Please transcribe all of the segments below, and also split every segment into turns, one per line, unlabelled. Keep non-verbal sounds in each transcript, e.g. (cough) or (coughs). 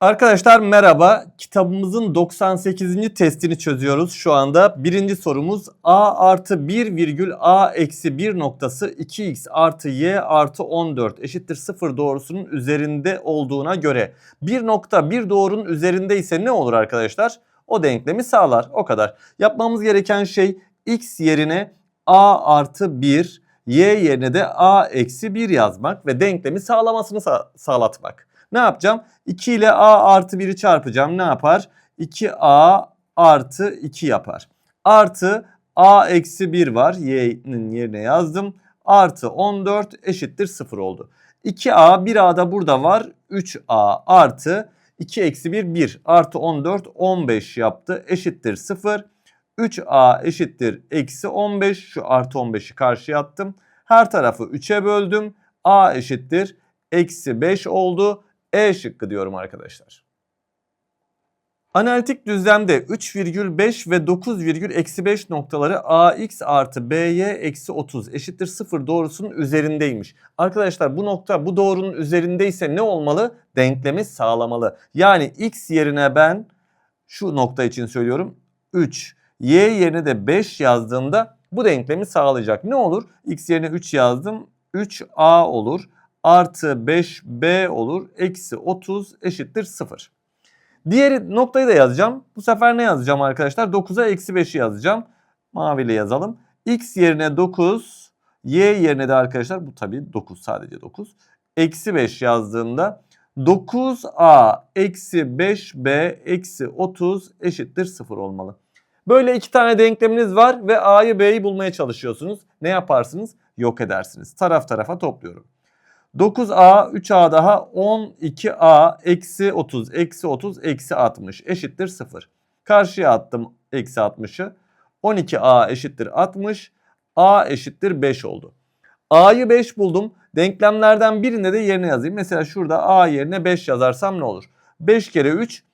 Arkadaşlar merhaba. Kitabımızın 98. testini çözüyoruz şu anda. Birinci sorumuz a artı 1 virgül a eksi 1 noktası 2x artı y artı 14 eşittir 0 doğrusunun üzerinde olduğuna göre. Bir nokta bir doğrunun üzerinde ise ne olur arkadaşlar? O denklemi sağlar o kadar. Yapmamız gereken şey x yerine a artı 1 y yerine de a eksi 1 yazmak ve denklemi sağlamasını sa- sağlatmak. Ne yapacağım? 2 ile a artı 1'i çarpacağım. Ne yapar? 2a artı 2 yapar. Artı a eksi 1 var. Y'nin yerine yazdım. Artı 14 eşittir 0 oldu. 2a 1a da burada var. 3a artı 2 eksi 1 1 artı 14 15 yaptı. Eşittir 0. 3a eşittir eksi 15. Şu artı 15'i karşıya attım. Her tarafı 3'e böldüm. a eşittir eksi 5 oldu. E şıkkı diyorum arkadaşlar. Analitik düzlemde 3,5 ve 9,5 noktaları ax artı by eksi 30 eşittir 0 doğrusunun üzerindeymiş. Arkadaşlar bu nokta bu doğrunun üzerindeyse ne olmalı? Denklemi sağlamalı. Yani x yerine ben şu nokta için söylüyorum 3, y yerine de 5 yazdığımda bu denklemi sağlayacak. Ne olur? x yerine 3 yazdım 3a olur artı 5b olur. Eksi 30 eşittir 0. Diğer noktayı da yazacağım. Bu sefer ne yazacağım arkadaşlar? 9'a eksi 5'i yazacağım. Maviyle yazalım. X yerine 9. Y yerine de arkadaşlar bu tabii 9 sadece 9. Eksi 5 yazdığımda 9a eksi 5b eksi 30 eşittir 0 olmalı. Böyle iki tane denkleminiz var ve a'yı b'yi bulmaya çalışıyorsunuz. Ne yaparsınız? Yok edersiniz. Taraf tarafa topluyorum. 9a 3a daha 12a eksi 30 eksi 30 eksi 60 eşittir 0. Karşıya attım eksi 60'ı. 12a eşittir 60 a eşittir 5 oldu. a'yı 5 buldum. Denklemlerden birinde de yerine yazayım. Mesela şurada a yerine 5 yazarsam ne olur? 5 kere 3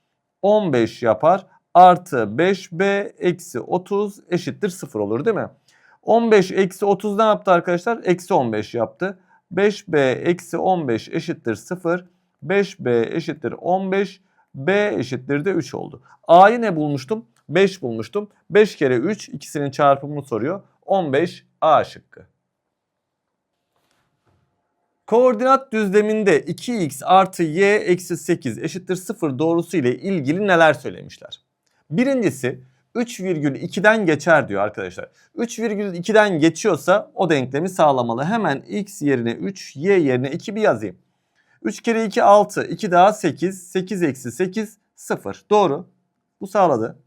15 yapar. Artı 5b eksi 30 eşittir 0 olur değil mi? 15 eksi 30 ne yaptı arkadaşlar? Eksi 15 yaptı. 5b eksi 15 eşittir 0. 5b eşittir 15. b eşittir de 3 oldu. A'yı ne bulmuştum? 5 bulmuştum. 5 kere 3 ikisinin çarpımını soruyor. 15 A şıkkı. Koordinat düzleminde 2x artı y eksi 8 eşittir 0 doğrusu ile ilgili neler söylemişler? Birincisi 3,2'den geçer diyor arkadaşlar. 3,2'den geçiyorsa o denklemi sağlamalı. Hemen x yerine 3, y yerine 2 bir yazayım. 3 kere 2 6, 2 daha 8, 8 eksi 8 0. Doğru. Bu sağladı.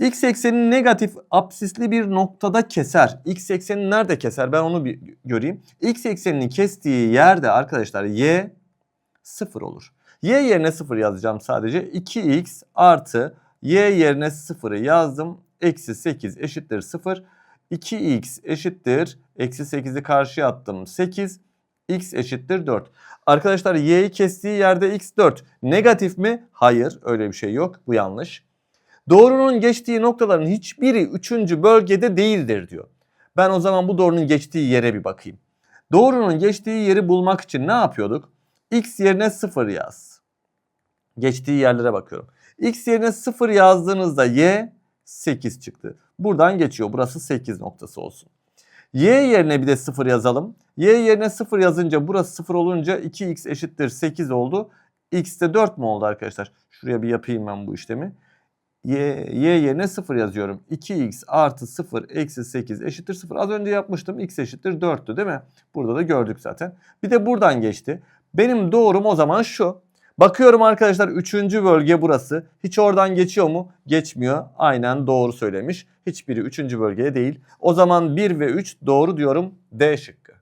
X eksenini negatif apsisli bir noktada keser. X eksenini nerede keser? Ben onu bir göreyim. X eksenini kestiği yerde arkadaşlar y 0 olur. Y yerine 0 yazacağım sadece. 2x artı y yerine 0'ı yazdım. Eksi 8 eşittir 0. 2x eşittir. Eksi 8'i karşıya attım. 8. x eşittir 4. Arkadaşlar y'yi kestiği yerde x 4. Negatif mi? Hayır öyle bir şey yok. Bu yanlış. Doğrunun geçtiği noktaların hiçbiri 3. bölgede değildir diyor. Ben o zaman bu doğrunun geçtiği yere bir bakayım. Doğrunun geçtiği yeri bulmak için ne yapıyorduk? x yerine 0 yaz. Geçtiği yerlere bakıyorum. X yerine 0 yazdığınızda y 8 çıktı. Buradan geçiyor. Burası 8 noktası olsun. Y yerine bir de 0 yazalım. Y yerine 0 yazınca burası 0 olunca 2x eşittir 8 oldu. X de 4 mü oldu arkadaşlar? Şuraya bir yapayım ben bu işlemi. Y, y yerine 0 yazıyorum. 2x artı 0 eksi 8 eşittir 0. Az önce yapmıştım. X eşittir 4'tü değil mi? Burada da gördük zaten. Bir de buradan geçti. Benim doğrum o zaman şu. Bakıyorum arkadaşlar 3. bölge burası. Hiç oradan geçiyor mu? Geçmiyor. Aynen doğru söylemiş. Hiçbiri 3. bölgeye değil. O zaman 1 ve 3 doğru diyorum. D şıkkı.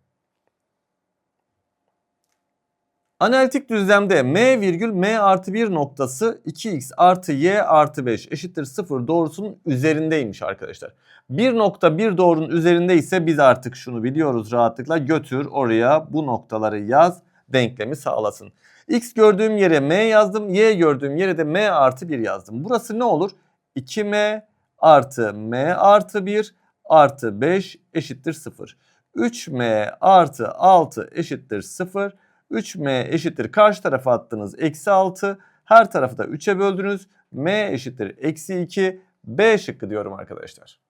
Analitik düzlemde m virgül m artı 1 noktası 2x artı y artı 5 eşittir 0 doğrusunun üzerindeymiş arkadaşlar. Bir nokta bir doğrunun üzerinde ise biz artık şunu biliyoruz rahatlıkla götür oraya bu noktaları yaz denklemi sağlasın. X gördüğüm yere m yazdım y gördüğüm yere de m artı 1 yazdım. Burası ne olur? 2m artı m artı 1 artı 5 eşittir 0. 3m artı 6 eşittir 0. 3m eşittir karşı tarafa attığınız eksi 6. Her tarafı da 3'e böldünüz. m eşittir eksi 2. B şıkkı diyorum arkadaşlar.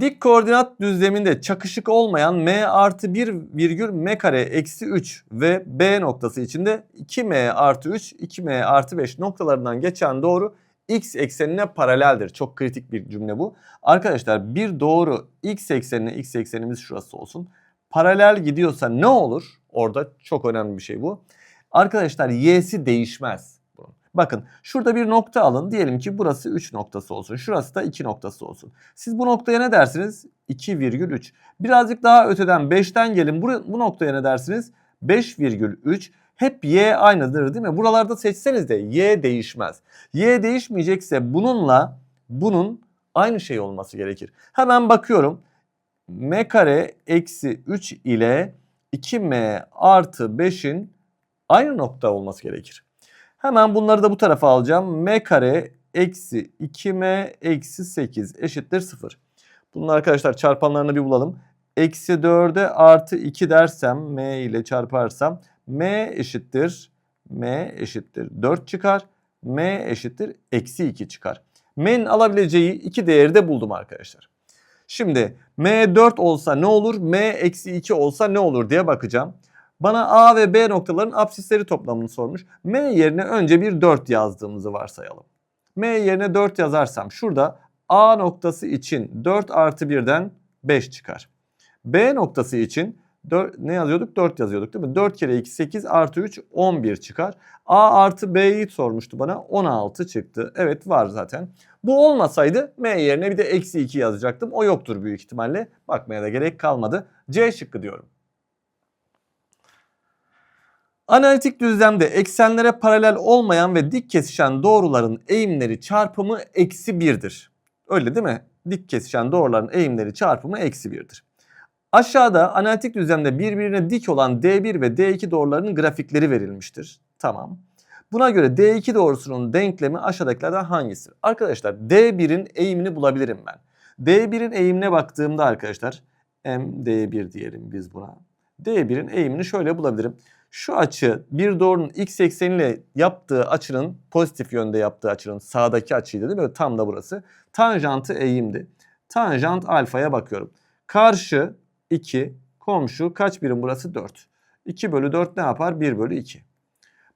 Dik koordinat düzleminde çakışık olmayan m artı 1 virgül m kare eksi 3 ve b noktası içinde 2m artı 3, 2m artı 5 noktalarından geçen doğru x eksenine paraleldir. Çok kritik bir cümle bu. Arkadaşlar bir doğru x eksenine x eksenimiz şurası olsun. Paralel gidiyorsa ne olur? Orada çok önemli bir şey bu. Arkadaşlar y'si değişmez. Bakın şurada bir nokta alın. Diyelim ki burası 3 noktası olsun. Şurası da 2 noktası olsun. Siz bu noktaya ne dersiniz? 2,3. Birazcık daha öteden 5'ten gelin. Bu, bu noktaya ne dersiniz? 5,3. Hep y aynıdır değil mi? Buralarda seçseniz de y değişmez. Y değişmeyecekse bununla bunun aynı şey olması gerekir. Hemen bakıyorum. m kare eksi 3 ile 2m artı 5'in aynı nokta olması gerekir. Hemen bunları da bu tarafa alacağım. m kare eksi 2m eksi 8 eşittir 0. Bunun arkadaşlar çarpanlarını bir bulalım. Eksi 4'e artı 2 dersem m ile çarparsam m eşittir m eşittir 4 çıkar. m eşittir eksi 2 çıkar. m'nin alabileceği iki değeri de buldum arkadaşlar. Şimdi m 4 olsa ne olur? m eksi 2 olsa ne olur diye bakacağım. Bana A ve B noktaların absisleri toplamını sormuş. M yerine önce bir 4 yazdığımızı varsayalım. M yerine 4 yazarsam şurada A noktası için 4 artı 1'den 5 çıkar. B noktası için 4, ne yazıyorduk? 4 yazıyorduk değil mi? 4 kere 2 8 artı 3 11 çıkar. A artı B'yi sormuştu bana 16 çıktı. Evet var zaten. Bu olmasaydı M yerine bir de eksi 2 yazacaktım. O yoktur büyük ihtimalle. Bakmaya da gerek kalmadı. C şıkkı diyorum. Analitik düzlemde eksenlere paralel olmayan ve dik kesişen doğruların eğimleri çarpımı eksi 1'dir. Öyle değil mi? Dik kesişen doğruların eğimleri çarpımı eksi 1'dir. Aşağıda analitik düzlemde birbirine dik olan D1 ve D2 doğrularının grafikleri verilmiştir. Tamam. Buna göre D2 doğrusunun denklemi aşağıdakilerden hangisidir? Arkadaşlar D1'in eğimini bulabilirim ben. D1'in eğimine baktığımda arkadaşlar M D1 diyelim biz buna. D1'in eğimini şöyle bulabilirim. Şu açı bir doğrunun x ekseniyle yaptığı açının pozitif yönde yaptığı açının sağdaki açıydı değil mi? Tam da burası. Tanjantı eğimdi. Tanjant alfaya bakıyorum. Karşı 2, komşu kaç birim burası? 4. 2 bölü 4 ne yapar? 1 bölü 2.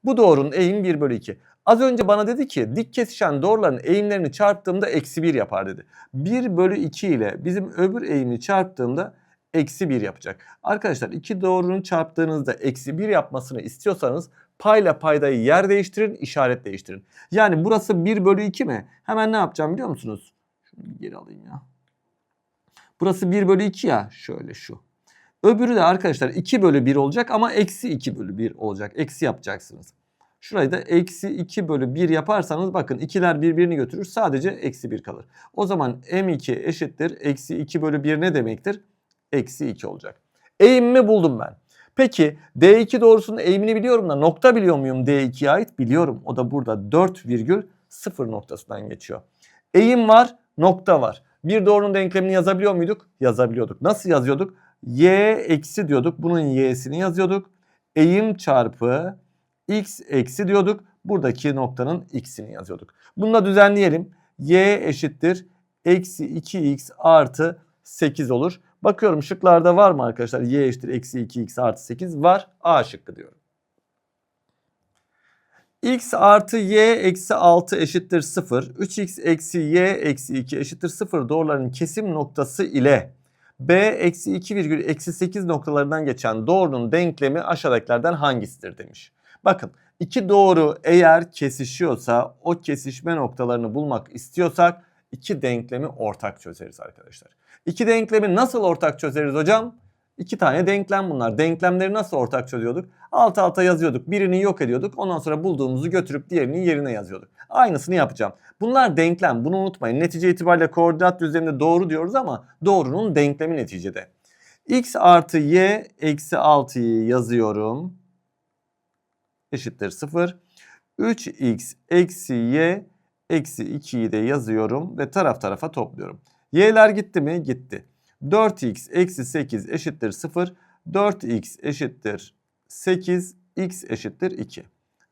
Bu doğrunun eğimi 1 bölü 2. Az önce bana dedi ki dik kesişen doğruların eğimlerini çarptığımda eksi 1 yapar dedi. 1 bölü 2 ile bizim öbür eğimi çarptığımda eksi 1 yapacak. Arkadaşlar iki doğrunun çarptığınızda eksi 1 yapmasını istiyorsanız payla paydayı yer değiştirin, işaret değiştirin. Yani burası 1 bölü 2 mi? Hemen ne yapacağım biliyor musunuz? Şunu geri alayım ya. Burası 1 bölü 2 ya. Şöyle şu. Öbürü de arkadaşlar 2 bölü 1 olacak ama eksi 2 bölü 1 olacak. Eksi yapacaksınız. Şurayı da eksi 2 bölü 1 yaparsanız bakın ikiler birbirini götürür sadece eksi 1 kalır. O zaman m2 eşittir eksi 2 bölü 1 ne demektir? Eksi 2 olacak. Eğimimi buldum ben. Peki D2 doğrusunun eğimini biliyorum da nokta biliyor muyum D2'ye ait? Biliyorum. O da burada 4 virgül 0 noktasından geçiyor. Eğim var, nokta var. Bir doğrunun denklemini yazabiliyor muyduk? Yazabiliyorduk. Nasıl yazıyorduk? Y eksi diyorduk. Bunun y'sini yazıyorduk. Eğim çarpı x eksi diyorduk. Buradaki noktanın x'ini yazıyorduk. Bunu da düzenleyelim. y eşittir eksi 2x artı 8 olur. Bakıyorum şıklarda var mı arkadaşlar? y eşittir eksi 2x artı 8 var. A şıkkı diyorum. x artı y eksi 6 eşittir 0. 3x eksi y eksi 2 eşittir 0 doğruların kesim noktası ile b eksi 2 virgül eksi 8 noktalarından geçen doğrunun denklemi aşağıdakilerden hangisidir demiş. Bakın iki doğru eğer kesişiyorsa o kesişme noktalarını bulmak istiyorsak iki denklemi ortak çözeriz arkadaşlar. İki denklemi nasıl ortak çözeriz hocam? İki tane denklem bunlar. Denklemleri nasıl ortak çözüyorduk? Alt alta yazıyorduk. Birini yok ediyorduk. Ondan sonra bulduğumuzu götürüp diğerinin yerine yazıyorduk. Aynısını yapacağım. Bunlar denklem. Bunu unutmayın. Netice itibariyle koordinat düzleminde doğru diyoruz ama doğrunun denklemi neticede. x artı y eksi 6'yı yazıyorum. Eşittir 0. 3x eksi y eksi 2'yi de yazıyorum ve taraf tarafa topluyorum. Y'ler gitti mi? Gitti. 4x eksi 8 eşittir 0. 4x eşittir 8, x eşittir 2.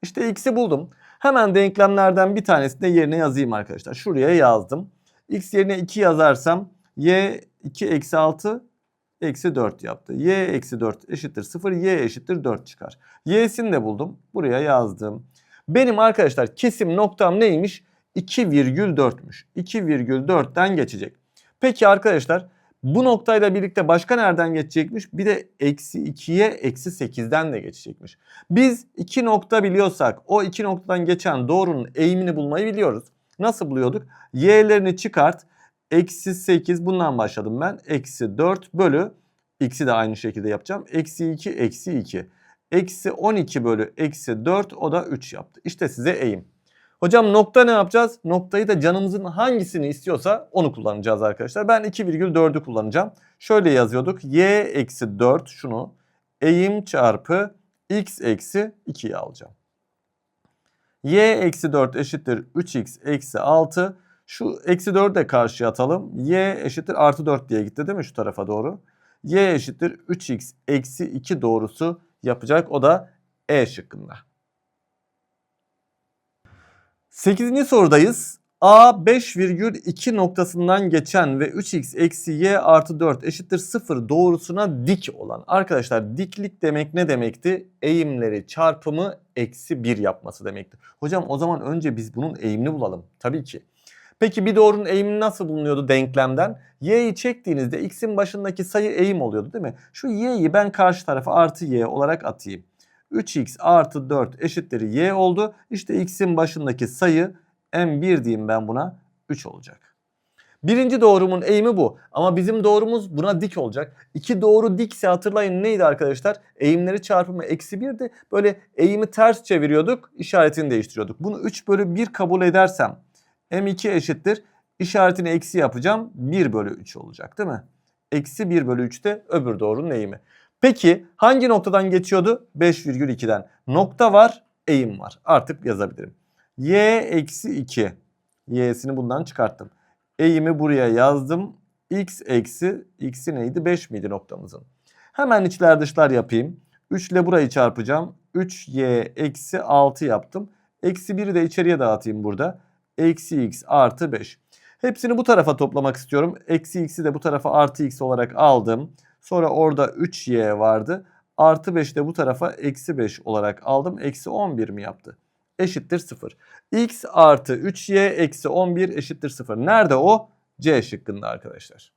İşte x'i buldum. Hemen denklemlerden bir tanesini yerine yazayım arkadaşlar. Şuraya yazdım. x yerine 2 yazarsam y 2 eksi 6 eksi 4 yaptı. y eksi 4 eşittir 0, y eşittir 4 çıkar. y'sini de buldum. Buraya yazdım. Benim arkadaşlar kesim noktam neymiş? 2,4'müş. 2,4'ten geçecek. Peki arkadaşlar bu noktayla birlikte başka nereden geçecekmiş? Bir de eksi 2'ye eksi 8'den de geçecekmiş. Biz iki nokta biliyorsak o iki noktadan geçen doğrunun eğimini bulmayı biliyoruz. Nasıl buluyorduk? Y'lerini çıkart. Eksi 8 bundan başladım ben. Eksi 4 bölü x'i de aynı şekilde yapacağım. Eksi 2 eksi 2. Eksi 12 bölü eksi 4 o da 3 yaptı. İşte size eğim. Hocam nokta ne yapacağız? Noktayı da canımızın hangisini istiyorsa onu kullanacağız arkadaşlar. Ben 2,4'ü kullanacağım. Şöyle yazıyorduk. Y eksi 4 şunu eğim çarpı x eksi 2'yi alacağım. Y eksi 4 eşittir 3x eksi 6. Şu eksi 4'ü de karşıya atalım. Y eşittir artı 4 diye gitti değil mi şu tarafa doğru? Y eşittir 3x eksi 2 doğrusu yapacak. O da E şıkkında. 8. sorudayız. A 5,2 noktasından geçen ve 3x eksi y artı 4 eşittir 0 doğrusuna dik olan. Arkadaşlar diklik demek ne demekti? Eğimleri çarpımı eksi 1 yapması demekti. Hocam o zaman önce biz bunun eğimini bulalım. Tabii ki. Peki bir doğrunun eğimi nasıl bulunuyordu denklemden? Y'yi çektiğinizde x'in başındaki sayı eğim oluyordu değil mi? Şu y'yi ben karşı tarafa artı y olarak atayım. 3x artı 4 eşittir y oldu. İşte x'in başındaki sayı m1 diyeyim ben buna 3 olacak. Birinci doğrumun eğimi bu. Ama bizim doğrumuz buna dik olacak. İki doğru dikse hatırlayın neydi arkadaşlar? Eğimleri çarpımı eksi 1'di. Böyle eğimi ters çeviriyorduk. işaretini değiştiriyorduk. Bunu 3 bölü 1 kabul edersem m2 eşittir. İşaretini eksi yapacağım. 1 bölü 3 olacak değil mi? Eksi 1 bölü 3 de öbür doğrunun eğimi. Peki hangi noktadan geçiyordu? 5,2'den. Nokta var, eğim var. Artık yazabilirim. Y eksi 2. Y'sini bundan çıkarttım. Eğimi buraya yazdım. X eksi, x'i neydi? 5 miydi noktamızın? Hemen içler dışlar yapayım. 3 ile burayı çarpacağım. 3y eksi 6 yaptım. Eksi 1'i de içeriye dağıtayım burada. Eksi x artı 5. Hepsini bu tarafa toplamak istiyorum. Eksi x'i de bu tarafa artı x olarak aldım. Sonra orada 3y vardı. Artı 5 de bu tarafa eksi 5 olarak aldım. Eksi 11 mi yaptı? Eşittir 0. x artı 3y eksi 11 eşittir 0. Nerede o? C şıkkında arkadaşlar.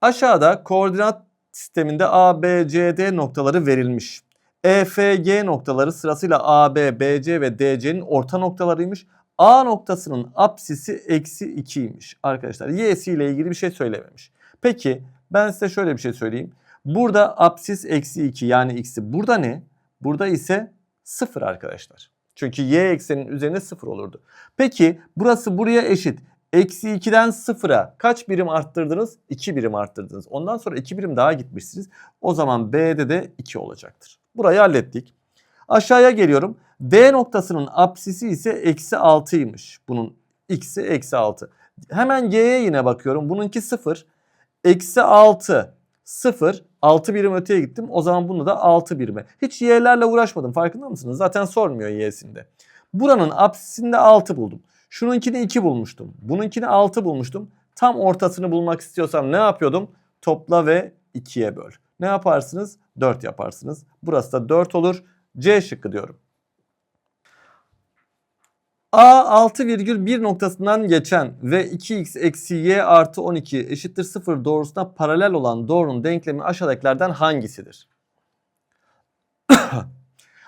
Aşağıda koordinat sisteminde A, B, C, D noktaları verilmiş. E, F, G noktaları sırasıyla A, B, B, C ve D, C'nin orta noktalarıymış. A noktasının apsisi eksi 2'ymiş arkadaşlar. Y'si ile ilgili bir şey söylememiş. Peki ben size şöyle bir şey söyleyeyim. Burada apsis eksi 2 yani x'i. Burada ne? Burada ise 0 arkadaşlar. Çünkü y eksenin üzerinde 0 olurdu. Peki burası buraya eşit. Eksi 2'den 0'a kaç birim arttırdınız? 2 birim arttırdınız. Ondan sonra 2 birim daha gitmişsiniz. O zaman B'de de 2 olacaktır. Burayı hallettik. Aşağıya geliyorum. D noktasının apsisi ise eksi 6'ymış. Bunun x'i eksi 6. Hemen G'ye yine bakıyorum. Bununki 0. Eksi 6 0 6 birim öteye gittim. O zaman bunu da 6 birime. Hiç y'lerle uğraşmadım farkında mısınız? Zaten sormuyor y'sinde. Buranın apsisinde 6 buldum. Şununkini 2 bulmuştum. Bununkini 6 bulmuştum. Tam ortasını bulmak istiyorsam ne yapıyordum? Topla ve 2'ye böl. Ne yaparsınız? 4 yaparsınız. Burası da 4 olur. C şıkkı diyorum. A 6,1 noktasından geçen ve 2x eksi y artı 12 eşittir 0 doğrusuna paralel olan doğrunun denklemi aşağıdakilerden hangisidir? (coughs)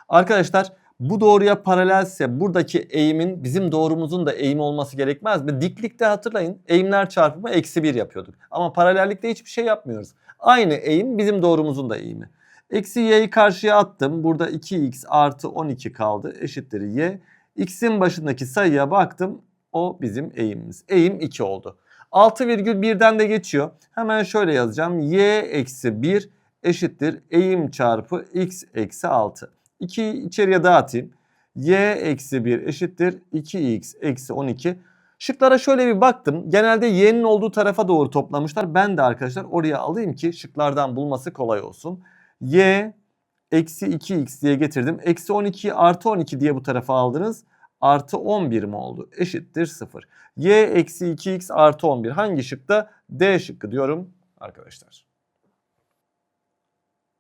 Arkadaşlar bu doğruya paralelse buradaki eğimin bizim doğrumuzun da eğimi olması gerekmez mi? Diklikte hatırlayın eğimler çarpımı eksi 1 yapıyorduk. Ama paralellikte hiçbir şey yapmıyoruz. Aynı eğim bizim doğrumuzun da eğimi. Eksi y'yi karşıya attım. Burada 2x artı 12 kaldı eşittir y. X'in başındaki sayıya baktım. O bizim eğimimiz. Eğim 2 oldu. 6,1'den de geçiyor. Hemen şöyle yazacağım. Y eksi 1 eşittir eğim çarpı x eksi 6. 2'yi içeriye dağıtayım. Y eksi 1 eşittir 2x eksi 12. Şıklara şöyle bir baktım. Genelde y'nin olduğu tarafa doğru toplamışlar. Ben de arkadaşlar oraya alayım ki şıklardan bulması kolay olsun. y eksi 2x diye getirdim. Eksi 12 artı 12 diye bu tarafa aldınız. Artı 11 mi oldu? Eşittir 0. y eksi 2x artı 11. Hangi şıkta? D şıkkı diyorum arkadaşlar.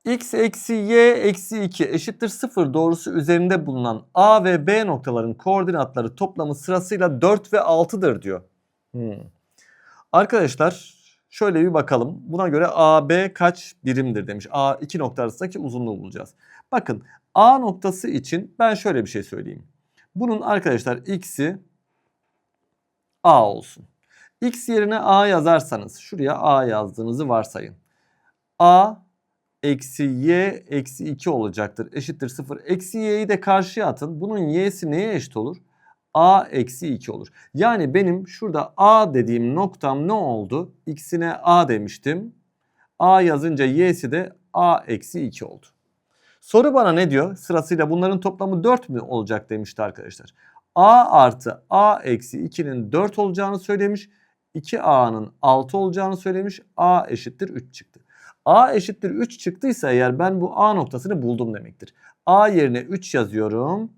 x eksi y eksi 2 eşittir 0 doğrusu üzerinde bulunan A ve B noktaların koordinatları toplamı sırasıyla 4 ve 6'dır diyor. Hmm. Arkadaşlar şöyle bir bakalım. Buna göre AB kaç birimdir demiş. A iki nokta arasındaki uzunluğu bulacağız. Bakın A noktası için ben şöyle bir şey söyleyeyim. Bunun arkadaşlar x'i A olsun. X yerine A yazarsanız şuraya A yazdığınızı varsayın. A eksi y eksi 2 olacaktır. Eşittir 0. Eksi y'yi de karşıya atın. Bunun y'si neye eşit olur? A eksi 2 olur. Yani benim şurada a dediğim noktam ne oldu? x'ine a demiştim. a yazınca y'si de a eksi 2 oldu. Soru bana ne diyor? Sırasıyla bunların toplamı 4 mü olacak demişti arkadaşlar. a artı a eksi 2'nin 4 olacağını söylemiş. 2a'nın 6 olacağını söylemiş. a eşittir 3 çıktı. A eşittir 3 çıktıysa eğer ben bu A noktasını buldum demektir. A yerine 3 yazıyorum.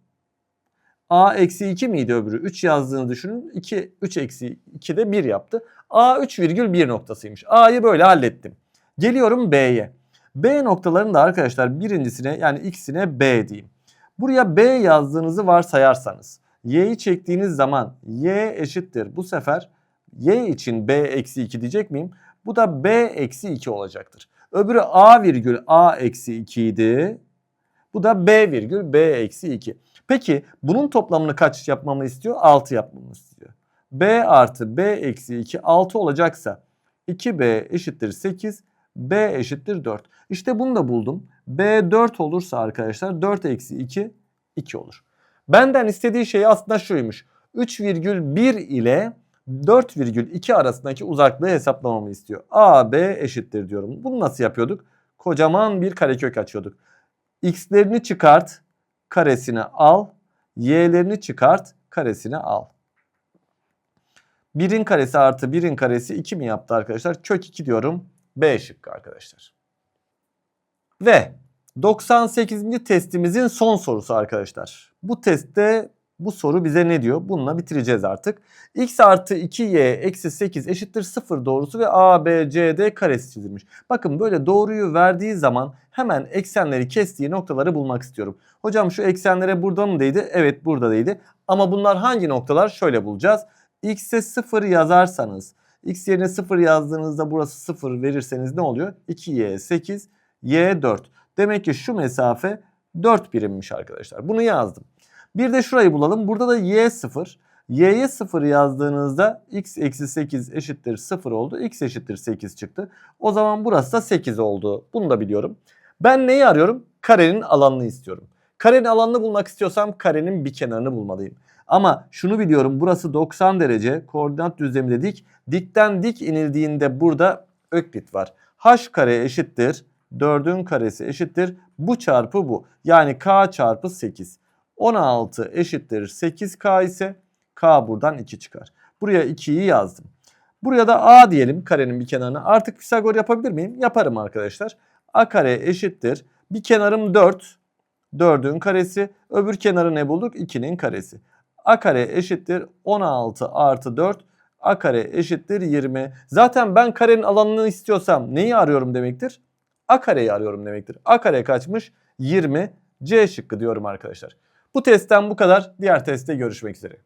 A eksi 2 miydi öbürü? 3 yazdığını düşünün. 2, 3 eksi 2 de 1 yaptı. A 3,1 noktasıymış. A'yı böyle hallettim. Geliyorum B'ye. B noktalarını da arkadaşlar birincisine yani x'ine B diyeyim. Buraya B yazdığınızı varsayarsanız y'yi çektiğiniz zaman y eşittir. Bu sefer y için b eksi 2 diyecek miyim? Bu da b eksi 2 olacaktır. Öbürü a virgül a eksi 2 idi. Bu da b virgül b eksi 2. Peki bunun toplamını kaç yapmamı istiyor? 6 yapmamı istiyor. b artı b eksi 2 6 olacaksa 2b eşittir 8 b eşittir 4. İşte bunu da buldum. b 4 olursa arkadaşlar 4 eksi 2 2 olur. Benden istediği şey aslında şuymuş. 3,1 ile 4,2 arasındaki uzaklığı hesaplamamı istiyor. AB eşittir diyorum. Bunu nasıl yapıyorduk? Kocaman bir karekök açıyorduk. X'lerini çıkart, karesini al. Y'lerini çıkart, karesini al. 1'in karesi artı 1'in karesi 2 mi yaptı arkadaşlar? Kök 2 diyorum. B şıkkı arkadaşlar. Ve 98. testimizin son sorusu arkadaşlar. Bu testte bu soru bize ne diyor? Bununla bitireceğiz artık. x artı 2y eksi 8 eşittir 0 doğrusu ve a, b, c, d karesi çizilmiş. Bakın böyle doğruyu verdiği zaman hemen eksenleri kestiği noktaları bulmak istiyorum. Hocam şu eksenlere burada mı değdi? Evet burada değdi. Ama bunlar hangi noktalar? Şöyle bulacağız. x'e 0 yazarsanız, x yerine 0 yazdığınızda burası 0 verirseniz ne oluyor? 2y 8, y 4. Demek ki şu mesafe 4 birimmiş arkadaşlar. Bunu yazdım. Bir de şurayı bulalım. Burada da y 0. y'ye 0 yazdığınızda x eksi 8 eşittir 0 oldu. x eşittir 8 çıktı. O zaman burası da 8 oldu. Bunu da biliyorum. Ben neyi arıyorum? Karenin alanını istiyorum. Karenin alanını bulmak istiyorsam karenin bir kenarını bulmalıyım. Ama şunu biliyorum burası 90 derece koordinat düzlemi dik. Dikten dik inildiğinde burada öklit var. h kare eşittir 4'ün karesi eşittir bu çarpı bu. Yani k çarpı 8. 16 eşittir 8k ise k buradan 2 çıkar. Buraya 2'yi yazdım. Buraya da a diyelim karenin bir kenarına. Artık Pisagor yapabilir miyim? Yaparım arkadaşlar. a kare eşittir. Bir kenarım 4. 4'ün karesi. Öbür kenarı ne bulduk? 2'nin karesi. a kare eşittir 16 artı 4. a kare eşittir 20. Zaten ben karenin alanını istiyorsam neyi arıyorum demektir? a kareyi arıyorum demektir. a kare kaçmış? 20. C şıkkı diyorum arkadaşlar. Bu testten bu kadar. Diğer testte görüşmek üzere.